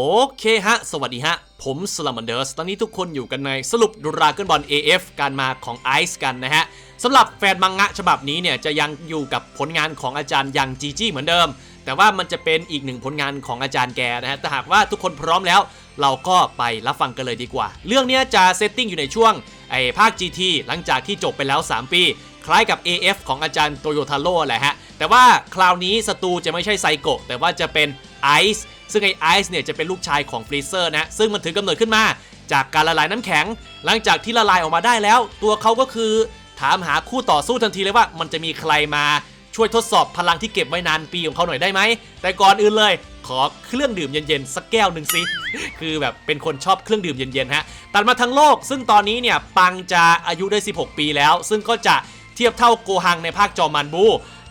โอเคฮะ สวัสดีฮะ ผมสลัมมันเดอร์สตอนนี้ทุกคนอยู่กันในสรุปดราก้อนบอล AF การมาของไอซ์กันนะฮะสำหรับแฟนมังงะฉบับนี้เนี่ย จะยังอยู่กับผลงานของอาจารย์ยังจีจี้เหมือนเดิม แต่ว่ามันจะเป็นอีกหนึ่งผลงานของอาจารย์แกนะฮะแต่หากว่าทุกคนพร้อมแล้ว เราก็ไปรับฟังกันเลยดีกว่า เรื่องนี้จะเซตติ้งอยู่ในช่วงไอภาค GT หลังจากที่จบไปแล้ว 3 ปี คล้ายกับ AF ของอาจารย์โตโยทาโร่แหละฮะแต่ว่าคราวนี้ศัตรูจะไม่ใช่ไซโกะแต่ว่าจะเป็นไอซ์ ซึ่งไอไอซ์เนี่ยจะเป็นลูกชายของฟรีเซอร์นะซึ่งมันถือกำเนิดขึ้นมา จากการละลายน้ำแข็ง หลังจากที่ละลายออกมาได้แล้ว ตัวเขาก็คือ ถามหาคู่ต่อสู้ทันทีเลยว่า มันจะมีใครมาช่วยทดสอบพลังที่เก็บไว้นานปีของเขาหน่อยได้ไหมแต่ก่อนอื่นเลยขอเครื่องดื่มเย็นๆสักแก้วหนึ่งสิคือแบบเป็นคนชอบเครื่องดื่มเย็นๆฮะตัดมาทั้งโลก ซึ่งตอนนี้เนี่ยปังจะอายุได้ 16 ปีแล้ว ซึ่งก็จะ เทียบเท่าโกฮังในภาคจอมันบู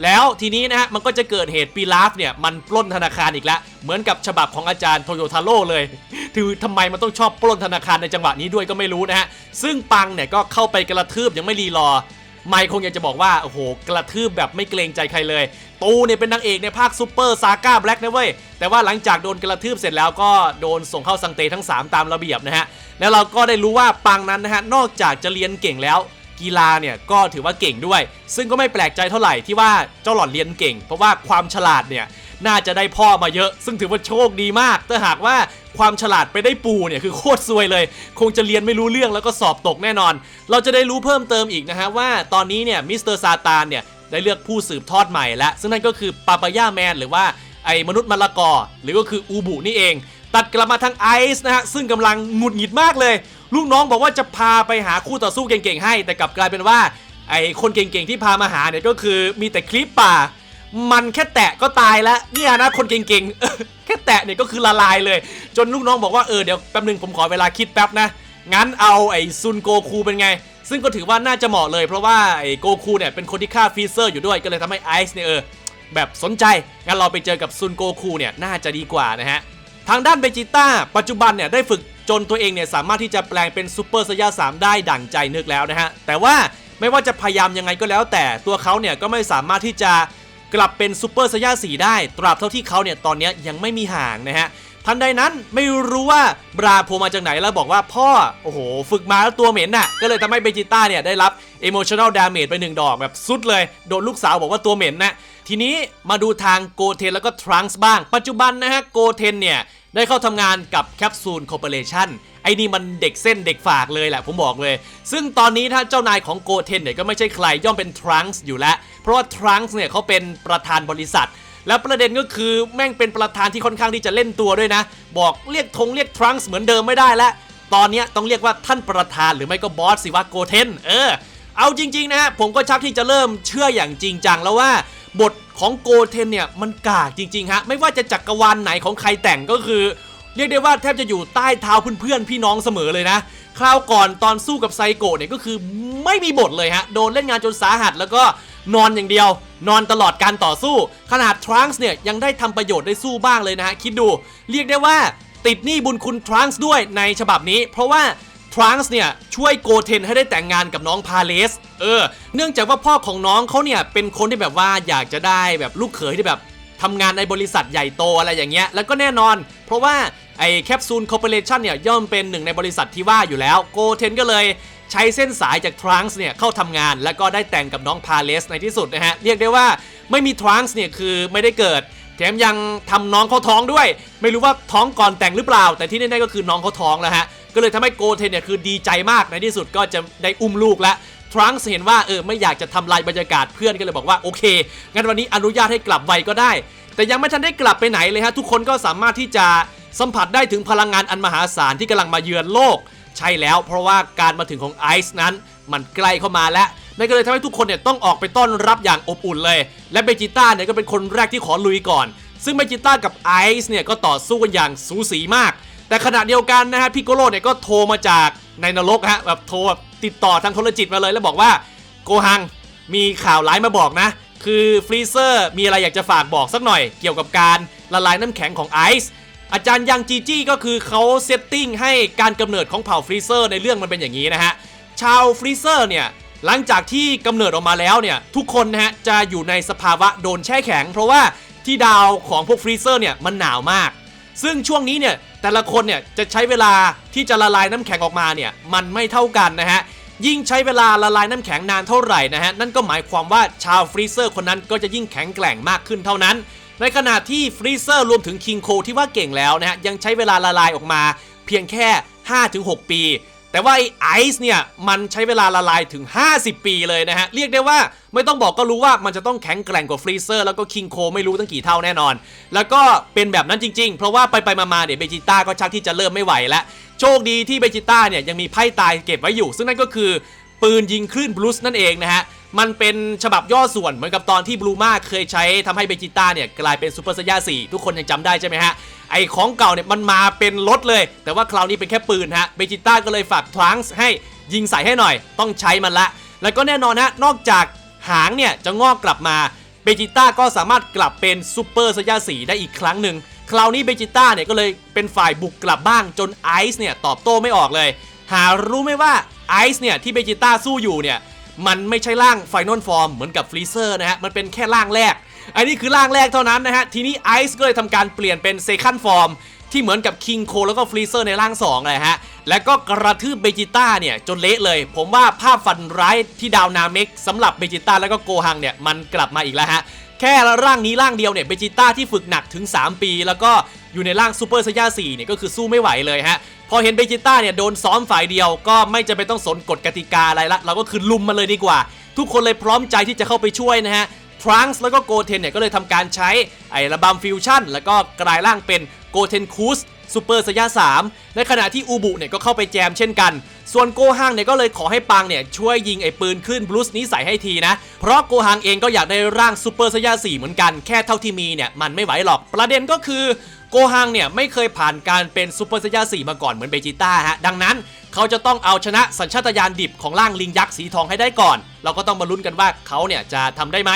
แล้วทีนี้นะฮะมันก็จะเกิดเหตุปีลาฟเนี่ยมันปล้นธนาคารอีกแล้วเหมือนกับฉบับของอาจารย์โตโยทาโร่เลยคือทำไมมันต้องชอบปล้นธนาคารในจังหวะนี้ด้วยก็ไม่รู้นะฮะซึ่งปังเนี่ยก็เข้าไปกระทืบยังไม่รีรอไมค์คงอยากจะบอกว่า โอ้โห กระทืบแบบไม่เกรงใจใครเลย ตูเนี่ยเป็นนางเอกในภาคซูเปอร์ซาก้าแบล็กนะเว้ย แต่ว่าหลังจากโดนกระทืบเสร็จแล้วก็โดนส่งเข้าสังเตทั้ง 3 ตามระเบียบนะฮะ แล้วเราก็ได้รู้ว่าปังนั้นนะฮะ นอกจากจะเรียนเก่งแล้ว กีฬาเนี่ยก็ถือว่าเก่งด้วย ซึ่งก็ไม่แปลกใจเท่าไหร่ที่ว่าเจ้าหล่อนเรียนเก่ง เพราะว่าความฉลาดเนี่ยน่าจะได้พ่อมาเยอะ ซึ่งถือว่าโชคดีมากถ้าหากว่าความฉลาดไปได้ปูเนี่ยคือโคตรซวยเลย คงจะเรียนไม่รู้เรื่องแล้วก็สอบตกแน่นอน เราจะได้รู้เพิ่มเติมอีกนะฮะว่าตอนนี้เนี่ยมิสเตอร์ซาตานเนี่ยได้เลือกผู้สืบทอดใหม่แล้ว ซึ่งนั่นก็คือปาปายาแมนหรือว่าไอ้มนุษย์มะละกอ หรือก็คืออูบุนี่เอง ตัดกลับมาทางไอซ์นะฮะซึ่งกำลังหงุดหงิดมากเลย ลูกน้องบอกว่าจะพาไปหาคู่ต่อสู้เก่งๆให้ แต่กลับกลายเป็นว่าไอคนเก่งๆที่พามาหาเนี่ยก็คือมีแต่คลิปป่า มันแค่แตะก็ตายแล้วเนี่ยนะคนเก่งๆแค่แตะเนี่ยก็คือละลายเลย จนลูกน้องบอกว่าเออเดี๋ยวแป๊บนึงผมขอเวลาคิดแป๊บนะงั้นเอาไอ้ซุนโกคูเป็นไง ซึ่งก็ถือว่าน่าจะเหมาะเลย เพราะว่าไอ้โกคูเนี่ยเป็นคนที่ฆ่าฟรีเซอร์อยู่ด้วยก็เลยทำให้ไอซ์เนี่ยเออแบบสนใจ งั้นเราไปเจอกับซุนโกคูเนี่ยน่าจะดีกว่านะฮะทางด้านเบจิต้าปัจจุบันเนี่ยได้ฝึก จนตัวเองเนี่ยสามารถที่จะแปลงเป็นซูเปอร์ไซย่ามได้ดั่งใจนึกแล้วนะฮะ แต่ว่าไม่ว่าจะพยายามยังไงก็แล้ว แต่ตัวเขาเนี่ยก็ไม่สามารถที่จะกลับเป็นซูเปอร์ไซย่า4ได้ ตราบเท่าที่เขาเนี่ยตอนนี้ยยังไม่มีห่างนะฮะ ทันใดนั้นไม่รู้ว่าบราโผล่มาจากไหนแล้วบอกว่าพ่อโอ้โห ฝึกมาแล้วตัวเหม็นน่ะ ก็เลยทำให้เบจิต้าเนี่ยได้รับ emotional damage ไปหนึ่งดอกแบบสุดเลย โดนลูกสาวบอกว่าตัวเหม็นนะทีนี้มาดูทางโกเทนแล้วก็ทรังส์บ้าง ปัจจุบันนะฮะโกเทนเนี่ยได้เข้าทำงานกับแคปซูลคอร์ปอเรชั่นไอ้นี่มันเด็กเส้นเด็กฝากเลยแหละผมบอกเลย ซึ่งตอนนี้ถ้าเจ้านายของโกเทนเนี่ยก็ไม่ใช่ใครย่อมเป็นทรังส์อยู่แล้ว เพราะว่าทรังส์เนี่ยเขาเป็นประธานบริษัท แล้วประเด็นก็คือแม่งเป็นประธานที่ค่อนข้างที่จะเล่นตัวด้วยนะ บอกเรียกธงเรียกทรังส์เหมือนเดิมไม่ได้แล้วตอนนี้ต้องเรียกว่าท่านประธานหรือไม่ก็บอสสิว่าโกเทนเออ เอาจริง ๆนะฮะผมก็ชักที่จะเริ่มเชื่ออย่างจริงจังแล้วว่า บทของโกเทนเนี่ยมันกากจริง ๆ ฮะ ไม่ว่าจะจักรวาลไหนของใครแต่งก็คือ เรียกได้ว่าแทบจะอยู่ใต้เท้าเพื่อนๆพี่น้องเสมอเลยนะ คราวก่อนตอนสู้กับไซโกะเนี่ยก็คือไม่มีบทเลยฮะ โดนเล่นงานจนสาหัสแล้วก็ นอนอย่างเดียว นอนตลอดการต่อสู้ ขนาดทรังส์เนี่ยยังได้ทำประโยชน์ได้สู้บ้างเลยนะฮะ คิดดู เรียกได้ว่าติดหนี้บุญคุณทรังส์ด้วยในฉบับนี้ เพราะว่าทรังส์เนี่ยช่วยโกเทนให้ได้แต่งงานกับน้องพาเลส เออ เนื่องจากว่าพ่อของน้องเขาเนี่ยเป็นคนที่แบบว่าอยากจะได้แบบลูกเขยที่แบบทำงานในบริษัทใหญ่โตอะไรอย่างเงี้ย แล้วก็แน่นอน เพราะว่าไอ้แคปซูลคอร์ปอเรชันเนี่ยย่อมเป็นหนึ่งในบริษัทที่ว่าอยู่แล้ว โกเทนก็เลย ใช้เส้นสายจากทรังส์เนี่ยเข้าทำงาน แล้วก็ได้แต่งกับน้องพาเลสในที่สุดนะฮะ เรียกได้ว่าไม่มีทรังส์เนี่ยคือไม่ได้เกิด แถมยังทำน้องเขาท้องด้วย ไม่รู้ว่าท้องก่อนแต่งหรือเปล่า แต่ที่แน่ๆก็คือน้องเขาท้องแล้วฮะก็เลยทำให้โกเทนเนี่ยคือดีใจมากในที่สุดก็จะได้อุ้มลูกแล้วทรังส์เห็นว่าเออไม่อยากจะทำลายบรรยากาศเพื่อนก็เลยบอกว่าโอเคงั้นวันนี้อนุญาตให้กลับไวก็ได้ แต่ยังไม่ทันได้กลับไปไหนเลยฮะทุกคนก็สามารถที่จะสัมผัสได้ถึงพลังงานอันมหาศาลที่กำลังมาเยือนโลก ใช่แล้ว เพราะว่าการมาถึงของไอซ์นั้น มันใกล้เข้ามาแล้วนั่นก็เลยทำให้ทุกคนเนี่ยต้องออกไปต้อนรับอย่างอบอุ่นเลย และเบจิต้าเนี่ยก็เป็นคนแรกที่ขอลุยก่อน ซึ่งเบจิต้ากับไอซ์เนี่ยก็ต่อสู้กันอย่างสูสีมาก แต่ขณะเดียวกันนะฮะพิโกโลเนี่ยก็โทรมาจากในนรกฮะแบบโทรแบบติดต่อทางโทรจิตมาเลย แล้วบอกว่าโกฮังมีข่าวร้ายมาบอกนะ คือฟรีเซอร์มีอะไรอยากจะฝากบอกสักหน่อย เกี่ยวกับการละลายน้ำแข็งของไอซ์ อาจารย์ยังจีจี้ก็คือเขาเซตติ้งให้การกำเนิดของเผ่าฟรีเซอร์ในเรื่องมันเป็นอย่างนี้นะฮะ ชาวฟรีเซอร์เนี่ยหลังจากที่กำเนิดออกมาแล้วเนี่ยทุกคนนะฮะจะอยู่ในสภาวะโดนแช่แข็ง เพราะว่าที่ดาวของพวกฟรีเซอร์เนี่ยมันหนาวมาก ซึ่งช่วงนี้เนี่ยแต่ละคนเนี่ยจะใช้เวลาที่จะละลายน้ำแข็งออกมาเนี่ยมันไม่เท่ากันนะฮะยิ่งใช้เวลาละลายน้ำแข็งนานเท่าไหร่นะฮะนั่นก็หมายความว่าชาวฟรีเซอร์คนนั้นก็จะยิ่งแข็งแกร่งมากขึ้นเท่านั้น ในขณะที่ฟรีเซอร์รวมถึงคิงโคที่ว่าเก่งแล้วนะฮะยังใช้เวลาละลายออกมา เพียงแค่ 5-6 ปี แต่ว่าไอไอซ์เนี่ยมันใช้เวลาละลายถึง 50 ปีเลยนะฮะ เรียกได้ว่าไม่ต้องบอกก็รู้ว่ามันจะต้องแข็งแกร่งกว่าฟรีเซอร์แล้วก็คิงโคไม่รู้ตั้งกี่เท่าแน่นอน แล้วก็เป็นแบบนั้นจริงๆ เพราะว่าไปไปๆมาๆเนี่ยเบจิต้าก็ชักที่จะเริ่มไม่ไหวแล้วโชคดีที่เบจิต้าเนี่ยยังมีไพ่ตายเก็บไว้อยู่ ซึ่งนั่นก็คือปืนยิงคลื่นบลูสนั่นเองนะฮะ มันเป็นฉบับย่อส่วนเหมือนกับตอนที่บลูมาเคยใช้ทำให้เบจิต้าเนี่ยกลายเป็นซูเปอร์ไซย่า4ทุกคนยังจำได้ใช่ไหมฮะ ไอของเก่าเนี่ยมันมาเป็นรถเลย แต่ว่าคราวนี้เป็นแค่ปืนฮะเบจิต้าก็เลยฝากทรังส์ให้ยิงใส่ให้หน่อย ต้องใช้มันละ แล้วก็แน่นอนฮะนอกจากหางเนี่ยจะงอกกลับมาเบจิต้าก็สามารถกลับเป็นซูเปอร์ไซย่า4ได้อีกครั้งหนึ่งคราวนี้เบจิต้าเนี่ยก็เลยเป็นฝ่ายบุกกลับบ้างจนไอซ์เนี่ยตอบโต้ไม่ออกเลย หารู้ไหมว่าไอซ์เนี่ยที่เบจิต้าสู้อยู่เนี่ย มันไม่ใช่ร่างไฟนอลฟอร์มเหมือนกับฟรีเซอร์นะฮะ มันเป็นแค่ร่างแรก อันนี้คือร่างแรกเท่านั้นนะฮะ ทีนี้ไอซ์ก็เลยทำการเปลี่ยนเป็นเซคันฟอร์มที่เหมือนกับคิงโคแล้วก็ฟรีเซอร์ในร่าง2เลยฮะ แล้วก็กระทืบเบจิต้าเนี่ย จนเละเลย ผมว่าภาพฟันร้ายที่ดาวนาเมกสำหรับเบจิต้าแล้วก็โกฮังเนี่ยมันกลับมาอีกแล้วฮะแค่ร่างนี้ร่างเดียวเนี่ยเบจิต้าที่ฝึกหนักถึง 3 ปี แล้วก็ อยู่ในร่างซูเปอร์ไซย่า4เนี่ยก็คือสู้ไม่ไหวเลยฮะพอเห็นเบจิต้าเนี่ยโดนซ้อมฝ่ายเดียวก็ไม่จำเป็นต้องสนกฎกติกาอะไรละเราก็คือลุมมันเลยดีกว่า ทุกคนเลยพร้อมใจที่จะเข้าไปช่วยนะฮะทรังส์แล้วก็โกเทนเนี่ยก็เลยทำการใช้ไอ้ระบำฟิวชั่นแล้วก็กลายร่างเป็นโกเทนคูสซูเปอร์ไซย่า3ในขณะที่อูบุเนี่ยก็เข้าไปแจมเช่นกัน ส่วนโกฮังเนี่ยก็เลยขอให้ปังเนี่ยช่วยยิงไอ้ปืนขึ้นบลูสนี้ใส่ให้ทีนะ เพราะโกฮังเองก็อยากได้ร่างซูเปอร์ไซย่า4เหมือนกันแค่เท่าที่มีเนี่ยมันไม่ไหวหรอก ประเด็นก็คือ โกฮังเนี่ยไม่เคยผ่านการเป็นซูเปอร์ไซย่า4มาก่อนเหมือนเบจิต้าฮะดังนั้นเขาจะต้องเอาชนะสัญชาตญาณดิบของร่างลิงยักษ์สีทองให้ได้ก่อน เราก็ต้องมาลุ้นกันว่าเขาเนี่ยจะทำได้ไหม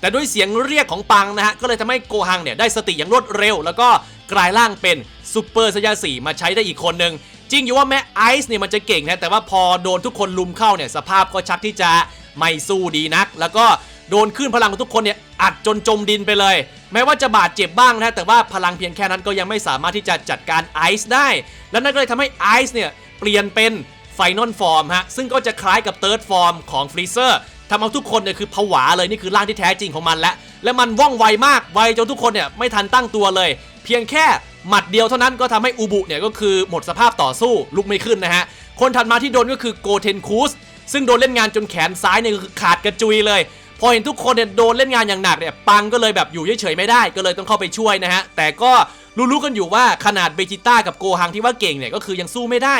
แต่ด้วยเสียงเรียกของปังนะฮะก็เลยทำให้โกฮังเนี่ยได้สติอย่างรวดเร็ว แล้วก็กลายร่างเป็นซูเปอร์ไซย่าสีมาใช้ได้อีกคนหนึ่งจริงอยู่ว่าแม้ไอซ์เนี่ยมันจะเก่งนะแต่ว่าพอโดนทุกคนลุมเข้าเนี่ยสภาพก็ชักที่จะไม่สู้ดีนัก แล้วก็ โดนขึ้นพลังของทุกคนเนี่ยอัดจนจมดินไปเลย แม้ว่าจะบาดเจ็บบ้างนะแต่ว่าพลังเพียงแค่นั้นก็ยังไม่สามารถที่จะจัดการไอซ์ได้ และนั่นก็เลยทำให้ไอซ์เนี่ยเปลี่ยนเป็นไฟนอลฟอร์มฮะซึ่งก็จะคล้ายกับเติร์ดฟอร์มของฟรีเซอร์ทำเอาทุกคนเนี่ยคือผวาเลยนี่คือร่างที่แท้จริงของมันแล้วและมันว่องไวมากไวจนทุกคนเนี่ยไม่ทันตั้งตัวเลย เพียงแค่หมัดเดียวเท่านั้นก็ทำให้อูบุเนี่ยก็คือหมดสภาพต่อสู้ลุกไม่ขึ้นนะฮะ คนถัดมาที่โดนก็คือโกเทนคูสซึ่งโดนเล่นงานจนแขนซ้ายเนี่ยคือขาดกระจุยเลย พอเห็นทุกคนเนี่ยโดนเล่นงานอย่างหนักเนี่ยปังก็เลยแบบอยู่เฉยๆไม่ได้ก็เลยต้องเข้าไปช่วยนะฮะแต่ก็รู้ๆกันอยู่ว่าขนาดเบจิต้ากับโกฮังที่ว่าเก่งเนี่ยก็คือยังสู้ไม่ได้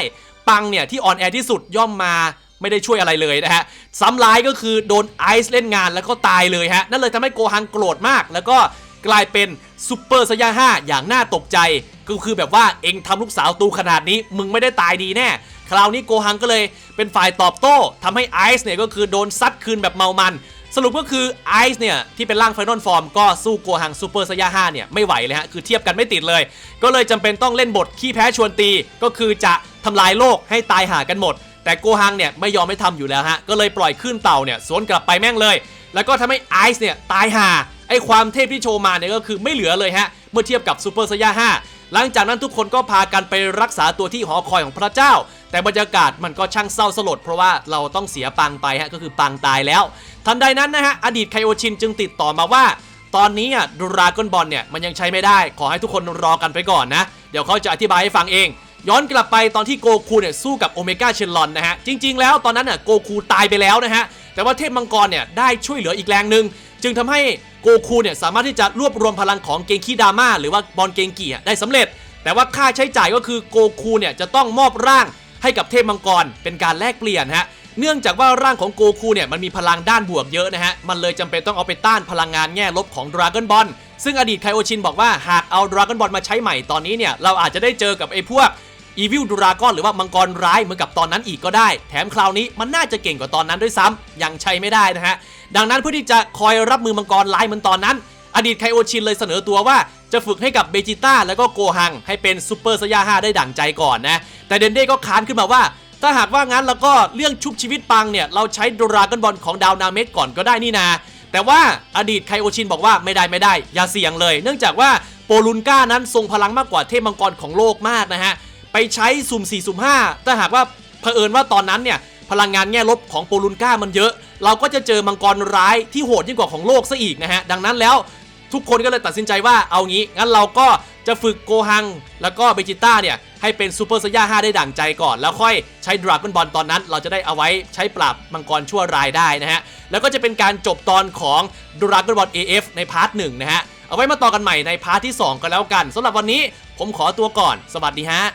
ปังเนี่ยที่อ่อนแอที่สุดย่อมมาไม่ได้ช่วยอะไรเลยนะฮะซ้ำร้ายก็คือโดนไอซ์เล่นงานแล้วก็ตายเลยฮะนั่นเลยทำให้โกฮังโกรธมาก แล้วก็กลายเป็นซูเปอร์ไซย่าอย่างน่าตกใจ ก็คือแบบว่าเองทำลูกสาวตูขนาดนี้มึงไม่ได้ตายดีแน่ คราวนี้โกฮังก็เลยเป็นฝ่ายตอบโต้ทำให้ไอซ์เนี่ยก็คือโดนซัดคืนแบบเมามัน สรุปก็คือไอซ์เนี่ย ที่เป็นร่างไฟนอลฟอร์มก็สู้โกฮังซูเปอร์ไซย่าเนี่ย ไม่ไหวเลยฮะ คือเทียบกันไม่ติดเลย ก็เลยจำเป็นต้องเล่นบทขี้แพ้ชวนตี ก็คือจะทำลายโลกให้ตายหากันหมด แต่โกฮังเนี่ย ไม่ยอมไม่ทำอยู่แล้วฮะ ก็เลยปล่อยขึ้นเต่าเนี่ย สวนกลับไปแม่งเลย แล้วก็ทำให้ไอซ์เนี่ยตายหาไอความเทพที่โชว์มาเนี่ยก็คือไม่เหลือเลยฮะเมื่อเทียบกับซูเปอร์ไซย่าหลังจากนั้นทุกคนก็พากันไปรักษาตัวที่หอคอยของพระเจ้า แต่บรรยากาศมันก็ช่างเศร้าสลด เพราะว่าเราต้องเสียปังไปฮะก็คือปังตายแล้ว ทันใดนั้นนะฮะอดีตไคโอชินจึงติดต่อมาว่า ตอนนี้อะดราก้อนบอลเนี่ยมันยังใช้ไม่ได้ ขอให้ทุกคนรอกันไปก่อนนะ เดี๋ยวเขาจะอธิบายให้ฟังเอง ย้อนกลับไปตอนที่โกคูเนี่ยสู้กับโอเมก้าเชนลอนนะฮะจริง ๆ แล้วตอนนั้นน่ะโกคูตายไปแล้วนะฮะแต่ว่าเทพมังกรเนี่ยได้ช่วยเหลืออีกแรงหนึ่งจึงทำให้โกคูเนี่ยสามารถที่จะรวบรวมพลังของเกงคิดาม่าหรือว่าบอลเกงกี่ได้สำเร็จ แต่ว่าค่าใช้จ่ายก็คือโกคูเนี่ยจะต้องมอบร่าง ให้กับเทพมังกรเป็นการแลกเปลี่ยนฮะเนื่องจากว่าร่างของโกคูเนี่ยมันมีพลังด้านบวกเยอะนะฮะ มันเลยจำเป็นต้องเอาไปต้านพลังงานแง่ลบของดราก้อนบอลซึ่งอดีตไคโอชินบอกว่าหากเอาดราก้อนบอลมาใช้ใหม่ตอนนี้เนี่ย เราอาจจะได้เจอกับไอ้พวกอีวิลดราก้อนหรือว่ามังกรร้ายเหมือนกับตอนนั้นอีกก็ได้ แถมคราวนี้มันน่าจะเก่งกว่าตอนนั้นด้วยซ้ำยังใช้ไม่ได้นะฮะ ดังนั้นเพื่อที่จะคอยรับมือมังกรร้ายเหมือนตอนนั้น อดีตไคโอชินเลยเสนอตัวว่าจะฝึกให้กับเบจิต้าแล้วก็โกฮังให้เป็นซูเปอร์ไซย่าได้ดั่งใจก่อนนะ แต่เดนเด้ก็ค้านขึ้นมาว่า ถ้าหากว่างั้นแล้วก็เรื่องชุบชีวิตปังเนี่ยเราใช้ดราก้อนบอลของดาวนาเมกก่อนก็ได้นี่นาแต่ว่าอดีตไคโอชินบอกว่าไม่ได้ไม่ได้ อย่าเสี่ยงเลย เนื่องจากว่าโปลุนก้านั้นทรงพลังมากกว่าเทพมังกรของโลกมากนะฮะไปใช้สุ่ม4สุ่ม5ถ้าหากว่าเผอิญว่าตอนนั้นเนี่ยพลังงานแง่ลบของโปลุนก้ามันเยอะ เราก็จะเจอมังกรร้ายที่โหดยิ่งกว่าของโลกซะอีกนะฮะดังนั้นแล้วทุกคนก็เลยตัดสินใจว่าเอางี้งั้นเราก็จะฝึกโกฮัง แล้วก็เบจิต้าเนี่ย ให้เป็นซูเปอร์ไซย่า5ได้ดั่งใจก่อน แล้วค่อยใช้ดราก้อนบอลตอนนั้น เราจะได้เอาไว้ใช้ปราบมังกรชั่วรายได้นะฮะ แล้วก็จะเป็นการจบตอนของดราก้อนบอล AF ในพาร์ทหนึ่งนะฮะ เอาไว้มาต่อกันใหม่ในพาร์ทที่ 2 กันแล้วกันสำหรับวันนี้ผมขอตัวก่อน สวัสดีฮะ